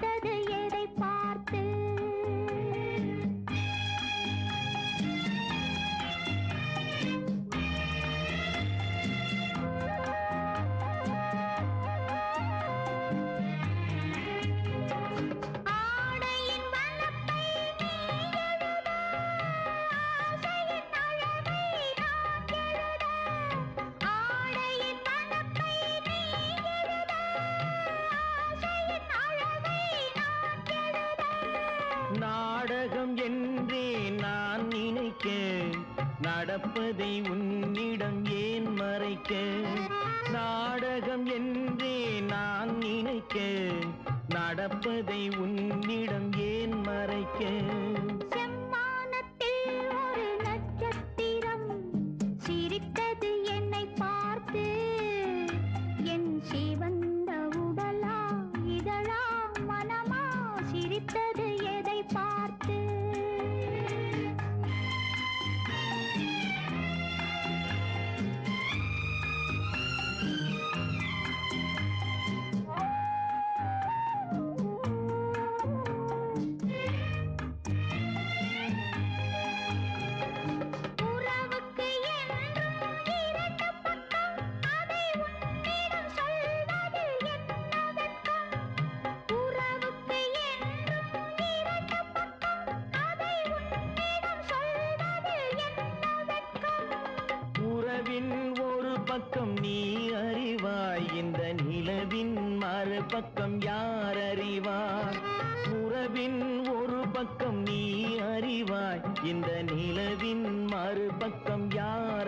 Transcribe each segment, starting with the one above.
大的夜。நாடகம் என்றே நான் நினைக்க நடப்பதை உன்னிடம் ஏன் மறைக்க? நாடகம் என்றே நான் நினைக்க நடப்பதை உன்னிடம் ஏன் மறைக்க? சிவந்த உடலா இதழா மனமா சிரித்தது மனதின் மறுபக்கம் யார் அறிவார்? உறவின் ஒரு பக்கம் நீ அறிவாய். இந்த நிலவின் மறுபக்கம் யார்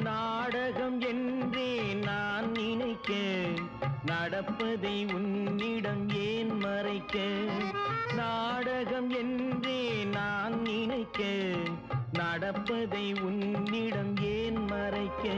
நாடகம் என்றே நான் நினைக்க நடப்பதை உன்னிடம் ஏன் மறைக்க? நாடகம் என்றே நான் நினைக்க நடப்பதை உன்னிடம் ஏன் மறைக்க?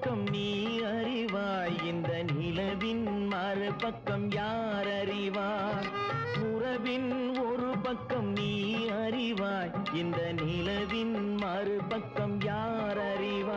பக்கம் நீ அறிவாய். இந்த நிலவின் மறுபக்கம் யார் அறிவாய் உறவின் ஒரு பக்கம் நீ அறிவாய். இந்த நிலவின் மறுபக்கம் யார் அறிவாய்